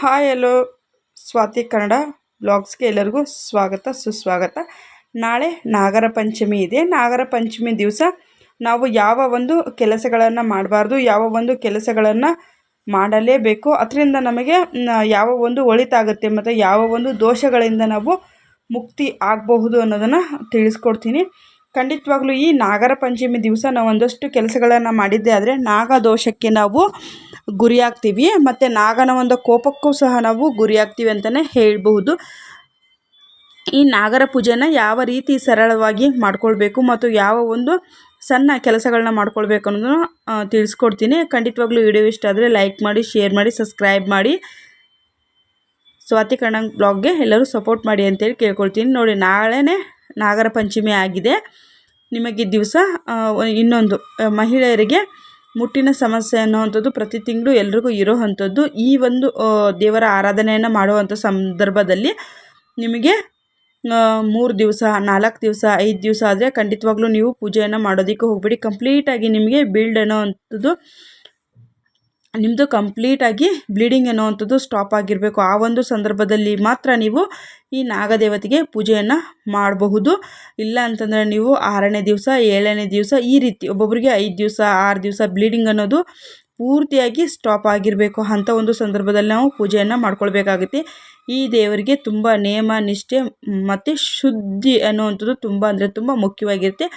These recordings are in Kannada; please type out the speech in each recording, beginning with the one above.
ಹಾಯ್ ಹಲೋ ಸ್ವಾತಿ ಕನ್ನಡ ಬ್ಲಾಗ್ಸ್ಗೆ ಎಲ್ಲರಿಗೂ ಸ್ವಾಗತ, ಸುಸ್ವಾಗತ. ನಾಳೆ ನಾಗರ ಪಂಚಮಿ ಇದೆ. ನಾಗರ ಪಂಚಮಿ ದಿವಸ ನಾವು ಯಾವ ಒಂದು ಕೆಲಸಗಳನ್ನು ಮಾಡಬಾರ್ದು, ಯಾವ ಒಂದು ಕೆಲಸಗಳನ್ನು ಮಾಡಲೇಬೇಕು, ಅದರಿಂದ ನಮಗೆ ಯಾವ ಒಂದು ಒಳಿತಾಗುತ್ತೆ ಮತ್ತು ಯಾವ ಒಂದು ದೋಷಗಳಿಂದ ನಾವು ಮುಕ್ತಿ ಆಗಬಹುದು ಅನ್ನೋದನ್ನು ತಿಳಿಸ್ಕೊಡ್ತೀನಿ. ಖಂಡಿತವಾಗ್ಲೂ ಈ ನಾಗರ ಪಂಚಮಿ ದಿವಸ ನಾವು ಒಂದಷ್ಟು ಕೆಲಸಗಳನ್ನು ಮಾಡಿದ್ದೆ ಆದರೆ ನಾಗ ದೋಷಕ್ಕೆ ನಾವು ಗುರಿಯಾಗ್ತೀವಿ. ಮತ್ತು ನಾಗನ ಒಂದು ಕೋಪಕ್ಕೂ ಸಹ ನಾವು ಗುರಿಯಾಗ್ತೀವಿ ಅಂತಲೇ ಹೇಳಬಹುದು. ಈ ನಾಗರ ಪೂಜೆನ ಯಾವ ರೀತಿ ಸರಳವಾಗಿ ಮಾಡ್ಕೊಳ್ಬೇಕು ಮತ್ತು ಯಾವ ಒಂದು ಸಣ್ಣ ಕೆಲಸಗಳನ್ನ ಮಾಡ್ಕೊಳ್ಬೇಕು ಅನ್ನೋದನ್ನು ತಿಳಿಸ್ಕೊಡ್ತೀನಿ. ಖಂಡಿತವಾಗ್ಲೂ ವಿಡಿಯೋ ಇಷ್ಟ ಆದರೆ ಲೈಕ್ ಮಾಡಿ, ಶೇರ್ ಮಾಡಿ, ಸಬ್ಸ್ಕ್ರೈಬ್ ಮಾಡಿ. ಸ್ವಾತಿ ಕನ್ನಡ ಬ್ಲಾಗ್ಗೆ ಎಲ್ಲರೂ ಸಪೋರ್ಟ್ ಮಾಡಿ ಅಂತೇಳಿ ಕೇಳ್ಕೊಳ್ತೀನಿ. ನೋಡಿ, ನಾಳೆನೇ ನಾಗರ ಪಂಚಮಿ ಆಗಿದೆ. ನಿಮಗೆ ದಿವಸ ಇನ್ನೊಂದು ಮಹಿಳೆಯರಿಗೆ ಮುಟ್ಟಿನ ಸಮಸ್ಯೆ ಅನ್ನುವಂಥದ್ದು ಪ್ರತಿ ತಿಂಗಳು ಎಲ್ರಿಗೂ ಇರೋ ಅಂಥದ್ದು. ಈ ಒಂದು ದೇವರ ಆರಾಧನೆಯನ್ನು ಮಾಡುವಂಥ ಸಂದರ್ಭದಲ್ಲಿ ನಿಮಗೆ ಮೂರು ದಿವಸ, ನಾಲ್ಕು ದಿವಸ, ಐದು ದಿವಸ ಆದರೆ ಖಂಡಿತವಾಗ್ಲೂ ನೀವು ಪೂಜೆಯನ್ನು ಮಾಡೋದಕ್ಕೆ ಹೋಗಬೇಡಿ. ಕಂಪ್ಲೀಟಾಗಿ ನಿಮಗೆ ಬಿಲ್ಡ್ ಅನ್ನೋ ಅಂಥದ್ದು ನಿಮ್ಮದು ಕಂಪ್ಲೀಟಾಗಿ ಬ್ಲೀಡಿಂಗ್ ಅನ್ನುವಂಥದ್ದು ಸ್ಟಾಪ್ ಆಗಿರಬೇಕು. ಆ ಒಂದು ಸಂದರ್ಭದಲ್ಲಿ ಮಾತ್ರ ನೀವು ಈ ನಾಗದೇವತೆಗೆ ಪೂಜೆಯನ್ನು ಮಾಡಬಹುದು. ಇಲ್ಲ ಅಂತಂದರೆ ನೀವು ಆರನೇ ದಿವಸ, ಏಳನೇ ದಿವಸ ಈ ರೀತಿ ಒಬ್ಬೊಬ್ಬರಿಗೆ ಐದು ದಿವಸ, ಆರು ದಿವಸ ಬ್ಲೀಡಿಂಗ್ ಅನ್ನೋದು ಪೂರ್ತಿಯಾಗಿ ಸ್ಟಾಪ್ ಆಗಿರಬೇಕು. ಅಂಥ ಒಂದು ಸಂದರ್ಭದಲ್ಲಿ ನಾವು ಪೂಜೆಯನ್ನು ಮಾಡ್ಕೊಳ್ಬೇಕಾಗುತ್ತೆ. ಈ ದೇವರಿಗೆ ತುಂಬ ನೇಮ, ನಿಷ್ಠೆ ಮತ್ತು ಶುದ್ಧಿ ಅನ್ನುವಂಥದ್ದು ತುಂಬ ಅಂದರೆ ತುಂಬ ಮುಖ್ಯವಾಗಿರುತ್ತೆ.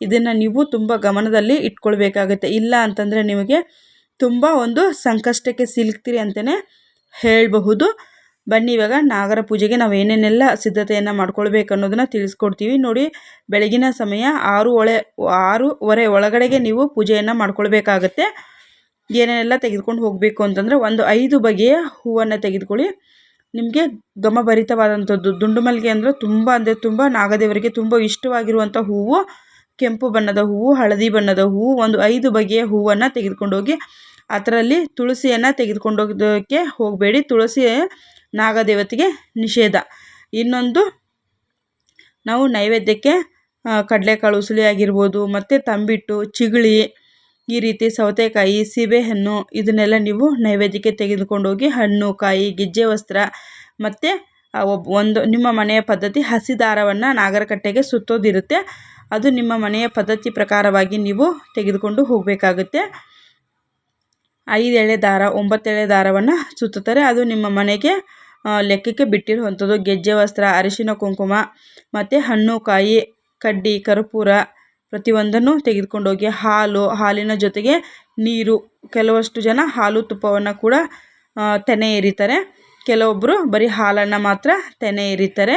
ಇದನ್ನು ನೀವು ತುಂಬ ಗಮನದಲ್ಲಿ ಇಟ್ಕೊಳ್ಬೇಕಾಗುತ್ತೆ. ಇಲ್ಲ ಅಂತಂದರೆ ನಿಮಗೆ ತುಂಬ ಒಂದು ಸಂಕಷ್ಟಕ್ಕೆ ಸಿಲುಕ್ತೀರಿ ಅಂತಲೇ ಹೇಳಬಹುದು. ಬನ್ನಿ, ಇವಾಗ ನಾಗರ ಪೂಜೆಗೆ ನಾವು ಏನೇನೆಲ್ಲ ಸಿದ್ಧತೆಯನ್ನು ಮಾಡ್ಕೊಳ್ಬೇಕು ಅನ್ನೋದನ್ನು ತಿಳಿಸ್ಕೊಡ್ತೀವಿ. ನೋಡಿ, ಬೆಳಗಿನ ಸಮಯ ಆರು ಒಳೆ, ಆರೂವರೆ ಒಳಗಡೆಗೆ ನೀವು ಪೂಜೆಯನ್ನು ಮಾಡ್ಕೊಳ್ಬೇಕಾಗತ್ತೆ. ಏನೇನೆಲ್ಲ ತೆಗೆದುಕೊಂಡು ಹೋಗಬೇಕು ಅಂತಂದರೆ ಒಂದು ಐದು ಬಗೆಯ ಹೂವನ್ನು ತೆಗೆದುಕೊಳ್ಳಿ. ನಿಮಗೆ ಗಮಭರಿತವಾದಂಥದ್ದು ದುಂಡು ಮಲ್ಲಿಗೆ ಅಂದರೆ ತುಂಬ ಅಂದರೆ ತುಂಬ ನಾಗದೇವರಿಗೆ ತುಂಬ ಇಷ್ಟವಾಗಿರುವಂಥ ಹೂವು, ಕೆಂಪು ಬಣ್ಣದ ಹೂವು, ಹಳದಿ ಬಣ್ಣದ ಹೂವು, ಒಂದು ಐದು ಬಗೆಯ ಹೂವನ್ನು ತೆಗೆದುಕೊಂಡೋಗಿ ಅದರಲ್ಲಿ ತುಳಸಿಯನ್ನು ತೆಗೆದುಕೊಂಡೋಗೋದಕ್ಕೆ ಹೋಗಬೇಡಿ. ತುಳಸಿ ನಾಗದೇವತೆಗೆ ನಿಷೇಧ. ಇನ್ನೊಂದು, ನಾವು ನೈವೇದ್ಯಕ್ಕೆ ಕಡಲೆಕಾಳು ಉಸುಲಿ ಆಗಿರ್ಬೋದು ಮತ್ತು ತಂಬಿಟ್ಟು, ಚಿಗಳಿ, ಈ ರೀತಿ ಸೌತೆಕಾಯಿ, ಸೀಬೆಹಣ್ಣು, ಇದನ್ನೆಲ್ಲ ನೀವು ನೈವೇದ್ಯಕ್ಕೆ ತೆಗೆದುಕೊಂಡೋಗಿ ಹಣ್ಣು, ಕಾಯಿ, ಗೆಜ್ಜೆ, ವಸ್ತ್ರ, ಮತ್ತು ಒಬ್ಬ ಒಂದು, ನಿಮ್ಮ ಮನೆಯ ಪದ್ಧತಿ ಹಸಿ ದಾರವನ್ನು ನಾಗರಕಟ್ಟೆಗೆ ಸುತ್ತೋದಿರುತ್ತೆ. ಅದು ನಿಮ್ಮ ಮನೆಯ ಪದ್ಧತಿ ಪ್ರಕಾರವಾಗಿ ನೀವು ತೆಗೆದುಕೊಂಡು ಹೋಗಬೇಕಾಗುತ್ತೆ. ಐದು ಎಳೆ ದಾರ ಒಂಬತ್ತು ಎಳೆ ದಾರವನ್ನು ಸುತ್ತುತ್ತಾರೆ. ಅದು ನಿಮ್ಮ ಮನೆಗೆ ಲೆಕ್ಕಕ್ಕೆ ಬಿಟ್ಟಿರುವಂಥದ್ದು. ಗೆಜ್ಜೆ, ವಸ್ತ್ರ, ಅರಿಶಿನ, ಕುಂಕುಮ, ಮತ್ತು ಹಣ್ಣು, ಕಾಯಿ, ಕಡ್ಡಿ, ಕರ್ಪೂರ ಪ್ರತಿಯೊಂದನ್ನು ತೆಗೆದುಕೊಂಡೋಗಿ ಹಾಲು, ಹಾಲಿನ ಜೊತೆಗೆ ನೀರು. ಕೆಲವಷ್ಟು ಜನ ಹಾಲು ತುಪ್ಪವನ್ನು ಕೂಡ ತೆನೆ ಎರಿತಾರೆ ಕೆಲವೊಬ್ಬರು ಬರೀ ಹಾಲನ್ನು ಮಾತ್ರ ತೆನೆ ಇರಿತಾರೆ.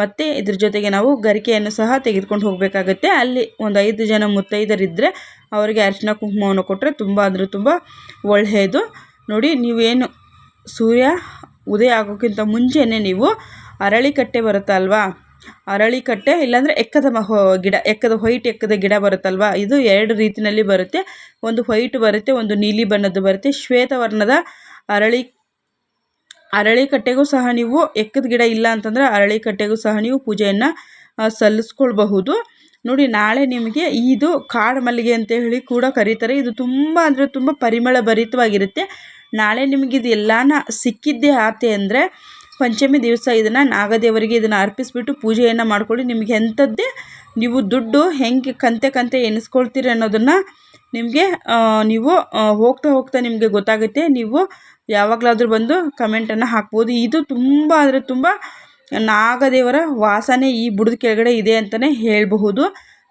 ಮತ್ತು ಇದ್ರ ಜೊತೆಗೆ ನಾವು ಗರಿಕೆಯನ್ನು ಸಹ ತೆಗೆದುಕೊಂಡು ಹೋಗಬೇಕಾಗತ್ತೆ. ಅಲ್ಲಿ ಒಂದು ಐದು ಜನ ಮುತ್ತೈದರಿದ್ದರೆ ಅವರಿಗೆ ಅರಿಶಿನ ಕುಂಕುಮವನ್ನು ಕೊಟ್ಟರೆ ತುಂಬ ಅಂದರೆ ತುಂಬ ಒಳ್ಳೆಯದು. ನೋಡಿ, ನೀವೇನು ಸೂರ್ಯ ಉದಯ ಆಗೋಕ್ಕಿಂತ ಮುಂಚೆನೇ ನೀವು ಅರಳಿಕಟ್ಟೆ ಬರುತ್ತಲ್ವಾ? ಅರಳಿಕಟ್ಟೆ ಇಲ್ಲಾಂದರೆ ಎಕ್ಕದ ಗಿಡ, ಎಕ್ಕದ ವೈಟ್ ಎಕ್ಕದ ಗಿಡ ಬರುತ್ತಲ್ವಾ? ಇದು ಎರಡು ರೀತಿಯಲ್ಲಿ ಬರುತ್ತೆ. ಒಂದು ವೈಟ್ ಬರುತ್ತೆ, ಒಂದು ನೀಲಿ ಬಣ್ಣದ್ದು ಬರುತ್ತೆ. ಶ್ವೇತವರ್ಣದ ಅರಳಿ ಅರಳಿಕಟ್ಟೆಗೂ ಸಹ ನೀವು ಎಕ್ಕದ ಗಿಡ ಇಲ್ಲ ಅಂತಂದರೆ ಅರಳಿಕಟ್ಟೆಗೂ ಸಹ ನೀವು ಪೂಜೆಯನ್ನು ಸಲ್ಲಿಸ್ಕೊಳ್ಬಹುದು. ನೋಡಿ, ನಾಳೆ ನಿಮಗೆ ಇದು ಕಾಡು ಮಲ್ಲಿಗೆ ಅಂತ ಹೇಳಿ ಕೂಡ ಕರೀತಾರೆ. ಇದು ತುಂಬ ಅಂದರೆ ತುಂಬ ಪರಿಮಳ ಭರಿತವಾಗಿರುತ್ತೆ. ನಾಳೆ ನಿಮಗೆ ಇದು ಎಲ್ಲಾನ ಸಿಕ್ಕಿದ್ದೇ ಆತೆ ಅಂದರೆ ಪಂಚಮಿ ದಿವಸ ಇದನ್ನು ನಾಗದೇವರಿಗೆ ಇದನ್ನು ಅರ್ಪಿಸಿಬಿಟ್ಟು ಪೂಜೆಯನ್ನು ಮಾಡ್ಕೊಳ್ಳಿ ನಿಮಗೆ ಎಂಥದ್ದೇ ನೀವು ದುಡ್ಡು ಹೆಂಗೆ ಕಂತೆ ಕಂತೆ ಎಣಿಸ್ಕೊಳ್ತೀರಿ ಅನ್ನೋದನ್ನು ನಿಮಗೆ ನೀವು ಹೋಗ್ತಾ ಹೋಗ್ತಾ ನಿಮಗೆ ಗೊತ್ತಾಗುತ್ತೆ. ನೀವು ಯಾವಾಗಲಾದರೂ ಬಂದು ಕಮೆಂಟನ್ನು ಹಾಕ್ಬೋದು. ಇದು ತುಂಬ ಅಂದರೆ ತುಂಬ ನಾಗದೇವರ ವಾಸನೆ ಈ ಬುಡದ ಕೆಳಗಡೆ ಇದೆ ಅಂತಲೇ ಹೇಳಬಹುದು.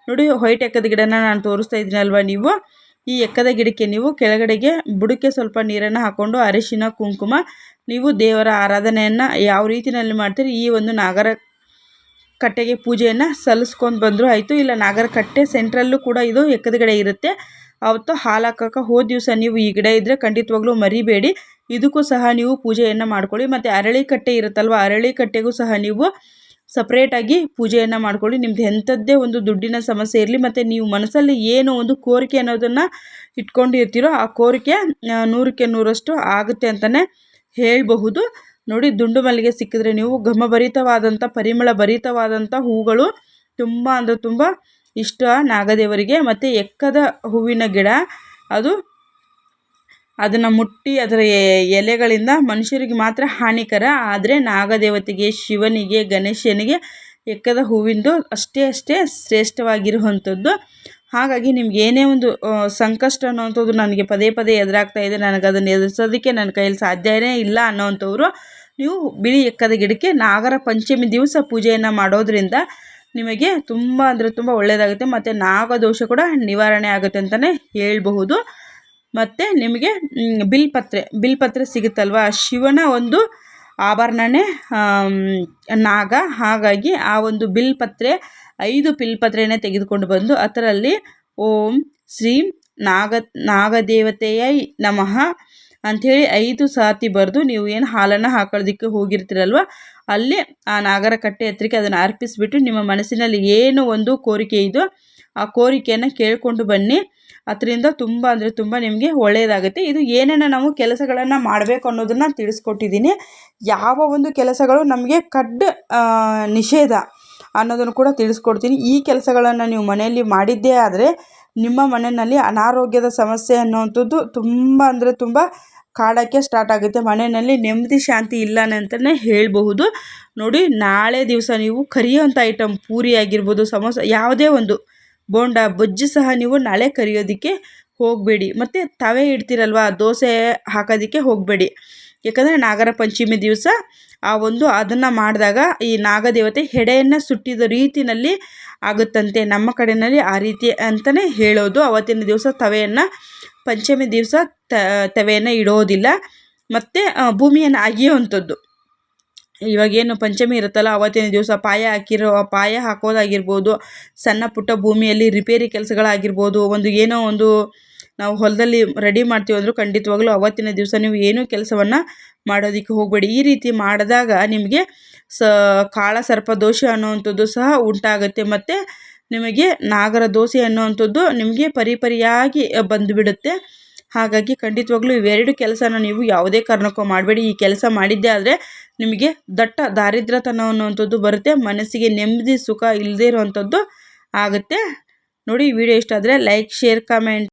ನೋಡಿ ವೈಟ್ ಎಕ್ಕದ ಗಿಡನ ನಾನು ತೋರಿಸ್ತಾ ಇದ್ದೀನಿ ಅಲ್ವಾ ನೀವು? ಈ ಎಕ್ಕದ ಗಿಡಕ್ಕೆ ನೀವು ಕೆಳಗಡೆಗೆ ಬುಡಕ್ಕೆ ಸ್ವಲ್ಪ ನೀರನ್ನು ಹಾಕ್ಕೊಂಡು ಅರಿಶಿನ, ಕುಂಕುಮ, ನೀವು ದೇವರ ಆರಾಧನೆಯನ್ನು ಯಾವ ರೀತಿಯಲ್ಲಿ ಮಾಡ್ತೀರಿ? ಈ ಒಂದು ನಾಗರ ಕಟ್ಟೆಗೆ ಪೂಜೆಯನ್ನು ಸಲ್ಲಿಸ್ಕೊಂಡು ಬಂದರು. ಆಯಿತು, ಇಲ್ಲ ನಾಗರ ಕಟ್ಟೆ ಸೆಂಟ್ರಲ್ಲೂ ಕೂಡ ಇದು ಎಕ್ಕದಗಡೆ ಇರುತ್ತೆ. ಅವತ್ತು ಹಾಲು ಹಾಕೋಕೆ ಹೋದ ದಿವಸ ನೀವು ಈ ಗಿಡ ಇದ್ದರೆ ಖಂಡಿತವಾಗ್ಲೂ ಮರಿಬೇಡಿ. ಇದಕ್ಕೂ ಸಹ ನೀವು ಪೂಜೆಯನ್ನು ಮಾಡ್ಕೊಳ್ಳಿ. ಮತ್ತು ಅರಳಿ ಕಟ್ಟೆ ಇರುತ್ತಲ್ವ, ಅರಳಿ ಕಟ್ಟೆಗೂ ಸಹ ನೀವು ಸಪ್ರೇಟಾಗಿ ಪೂಜೆಯನ್ನು ಮಾಡ್ಕೊಳ್ಳಿ. ನಿಮ್ದು ಎಂಥದ್ದೇ ಒಂದು ದುಡ್ಡಿನ ಸಮಸ್ಯೆ ಇರಲಿ, ಮತ್ತು ನೀವು ಮನಸ್ಸಲ್ಲಿ ಏನು ಒಂದು ಕೋರಿಕೆ ಅನ್ನೋದನ್ನು ಇಟ್ಕೊಂಡಿರ್ತೀರೋ ಆ ಕೋರಿಕೆ ನೂರಕ್ಕೆ ನೂರಷ್ಟು ಆಗುತ್ತೆ ಅಂತಲೇ ಹೇಳಬಹುದು. ನೋಡಿ ದುಂಡು ಮಲ್ಲಿಗೆ ಸಿಕ್ಕಿದ್ರೆ ನೀವು ಘಮಭರಿತವಾದಂಥ ಪರಿಮಳ ಭರಿತವಾದಂಥ ಹೂಗಳು ತುಂಬ ಅಂದರೆ ತುಂಬ ಇಷ್ಟ ನಾಗದೇವರಿಗೆ. ಮತ್ತು ಎಕ್ಕದ ಹೂವಿನ ಗಿಡ, ಅದು ಅದನ್ನು ಮುಟ್ಟಿ ಅದರ ಎಲೆಗಳಿಂದ ಮನುಷ್ಯರಿಗೆ ಮಾತ್ರ ಹಾನಿಕರ. ಆದರೆ ನಾಗದೇವತೆಗೆ, ಶಿವನಿಗೆ, ಗಣೇಶನಿಗೆ ಎಕ್ಕದ ಹೂವಿಂದು ಅಷ್ಟೇ ಅಷ್ಟೇ ಶ್ರೇಷ್ಠವಾಗಿರುವಂಥದ್ದು. ಹಾಗಾಗಿ ನಿಮ್ಗೆ ಏನೇ ಒಂದು ಸಂಕಷ್ಟ ಅನ್ನೋವಂಥದ್ದು ನನಗೆ ಪದೇ ಪದೇ ಎದುರಾಗ್ತಾ ಇದೆ. ನನಗೆ ಅದನ್ನು ಎದುರಿಸೋದಕ್ಕೆ ನನ್ನ ಕೈಯಲ್ಲಿ ಸಾಧ್ಯನೇ ಇಲ್ಲ ಅನ್ನೋವಂಥವ್ರು ನೀವು ಬಿಳಿ ಎಕ್ಕದ ಗಿಡಕ್ಕೆ ನಾಗರ ಪಂಚಮಿ ದಿವಸ ಪೂಜೆಯನ್ನು ಮಾಡೋದ್ರಿಂದ ನಿಮಗೆ ತುಂಬ ಅಂದರೆ ತುಂಬ ಒಳ್ಳೆಯದಾಗುತ್ತೆ ಮತ್ತು ನಾಗದೋಷ ಕೂಡ ನಿವಾರಣೆ ಆಗುತ್ತೆ ಅಂತಲೇ ಹೇಳಬಹುದು. ಮತ್ತು ನಿಮಗೆ ಬಿಲ್ಪತ್ರೆ ಬಿಲ್ಪತ್ರೆ ಸಿಗುತ್ತಲ್ವ? ಶಿವನ ಒಂದು ಆಭರಣನೇ ನಾಗ. ಹಾಗಾಗಿ ಆ ಒಂದು ಬಿಲ್ಪತ್ರೆ ಐದು ಪಿಲ್ಪತ್ರೆಯನ್ನು ತೆಗೆದುಕೊಂಡು ಬಂದು ಅದರಲ್ಲಿ ಓಂ ಶ್ರೀ ನಾಗ, ನಾಗದೇವತೆಯ ನಮಃ ಅಂಥೇಳಿ ಐದು ಸಾತಿ ಬರೆದು ನೀವು ಏನು ಹಾಲನ್ನು ಹಾಕೊಳ್ಳೋದಕ್ಕೆ ಹೋಗಿರ್ತೀರಲ್ವ, ಅಲ್ಲಿ ಆ ನಾಗರ ಕಟ್ಟೆ ಹತ್ರಕ್ಕೆ ಅದನ್ನು ಅರ್ಪಿಸಿಬಿಟ್ಟು ನಿಮ್ಮ ಮನಸ್ಸಿನಲ್ಲಿ ಏನು ಒಂದು ಕೋರಿಕೆ ಇದೆಯೋ ಆ ಕೋರಿಕೆಯನ್ನು ಕೇಳಿಕೊಂಡು ಬನ್ನಿ. ಅದರಿಂದ ತುಂಬ ಅಂದರೆ ತುಂಬ ನಿಮಗೆ ಒಳ್ಳೆಯದಾಗುತ್ತೆ. ಇದು ಏನೇನು ನಾವು ಕೆಲಸಗಳನ್ನು ಮಾಡಬೇಕು ಅನ್ನೋದನ್ನು ತಿಳಿಸ್ಕೊಟ್ಟಿದ್ದೀನಿ. ಯಾವ ಒಂದು ಕೆಲಸಗಳು ನಮಗೆ ಕಡ್ಡ ನಿಷೇಧ ಅನ್ನೋದನ್ನು ಕೂಡ ತಿಳಿಸ್ಕೊಡ್ತೀನಿ. ಈ ಕೆಲಸಗಳನ್ನು ನೀವು ಮನೆಯಲ್ಲಿ ಮಾಡಿದ್ದೇ ಆದರೆ ನಿಮ್ಮ ಮನೆಯಲ್ಲಿ ಅನಾರೋಗ್ಯದ ಸಮಸ್ಯೆ ಅನ್ನುವಂಥದ್ದು ತುಂಬ ಅಂದರೆ ತುಂಬ ಕಾಡೋಕ್ಕೆ ಸ್ಟಾರ್ಟ್ ಆಗುತ್ತೆ. ಮನೆಯಲ್ಲಿ ನೆಮ್ಮದಿ ಶಾಂತಿ ಇಲ್ಲ ಅಂತಲೇ ಹೇಳಬಹುದು. ನೋಡಿ, ನಾಳೆ ದಿವಸ ನೀವು ಕರಿಯೋಂಥ ಐಟಮ್ ಪೂರಿ ಆಗಿರ್ಬೋದು, ಸಮೋಸ, ಯಾವುದೇ ಒಂದು ಬೋಂಡ, ಬಜ್ಜಿ ಸಹ ನೀವು ನಾಳೆ ಕರಿಯೋದಕ್ಕೆ ಹೋಗಬೇಡಿ. ಮತ್ತು ತವೆ ಇಡ್ತೀರಲ್ವ, ದೋಸೆ ಹಾಕೋದಕ್ಕೆ ಹೋಗಬೇಡಿ. ಯಾಕಂದರೆ ನಾಗರ ಪಂಚಮಿ ದಿವಸ ಆ ಒಂದು ಅದನ್ನು ಮಾಡಿದಾಗ ಈ ನಾಗದೇವತೆ ಹೆಡೆಯನ್ನು ಸುಟ್ಟಿದ ರೀತಿಯಲ್ಲಿ ಆಗುತ್ತಂತೆ. ನಮ್ಮ ಕಡೆಯಲ್ಲಿ ಆ ರೀತಿ ಅಂತಲೇ ಹೇಳೋದು. ಅವತ್ತಿನ ದಿವಸ ತವೆಯನ್ನು, ಪಂಚಮಿ ದಿವಸ ತವೆಯನ್ನು ಇಡೋದಿಲ್ಲ. ಮತ್ತು ಭೂಮಿಯನ್ನು ಅಗಿಯುವಂಥದ್ದು. ಇವಾಗೇನು ಪಂಚಮಿ ಇರುತ್ತಲ್ಲ, ಅವತ್ತಿನ ದಿವಸ ಪಾಯ ಹಾಕಿರೋ, ಪಾಯ ಹಾಕೋದಾಗಿರ್ಬೋದು, ಸಣ್ಣ ಪುಟ್ಟ ಭೂಮಿಯಲ್ಲಿ ರಿಪೇರಿ ಕೆಲಸಗಳಾಗಿರ್ಬೋದು, ಒಂದು ಏನೋ ಒಂದು ನಾವು ಹೊಲದಲ್ಲಿ ರೆಡಿ ಮಾಡ್ತೀವಿ ಅಂದರೂ ಖಂಡಿತವಾಗ್ಲೂ ಅವತ್ತಿನ ದಿವಸ ನೀವು ಏನೂ ಕೆಲಸವನ್ನು ಮಾಡೋದಕ್ಕೆ ಹೋಗಬೇಡಿ. ಈ ರೀತಿ ಮಾಡಿದಾಗ ನಿಮಗೆ ಸ, ಕಾಳ ಸರ್ಪ ದೋಷ ಅನ್ನುವಂಥದ್ದು ಸಹ ಉಂಟಾಗುತ್ತೆ ಮತ್ತು ನಿಮಗೆ ನಾಗರ ದೋಸೆ ಅನ್ನುವಂಥದ್ದು ನಿಮಗೆ ಪರಿಪರಿಯಾಗಿ ಬಂದುಬಿಡುತ್ತೆ ಹಾಗಾಗಿ ಖಂಡಿತವಾಗ್ಲೂ ಇವೆರಡು ಕೆಲಸನ ನೀವು ಯಾವುದೇ ಕಾರಣಕ್ಕೂ ಮಾಡಬೇಡಿ. ಈ ಕೆಲಸ ಮಾಡಿದ್ದೇ ಆದರೆ ನಿಮಗೆ ದಟ್ಟ ದಾರಿದ್ರ್ಯತನ ಅನ್ನುವಂಥದ್ದು ಬರುತ್ತೆ. ಮನಸ್ಸಿಗೆ ನೆಮ್ಮದಿ, ಸುಖ ಇಲ್ಲದೇ ಇರುವಂಥದ್ದು ಆಗುತ್ತೆ. ನೋಡಿ ವಿಡಿಯೋ ಇಷ್ಟ ಆದರೆ ಲೈಕ್, ಶೇರ್, ಕಮೆಂಟ್.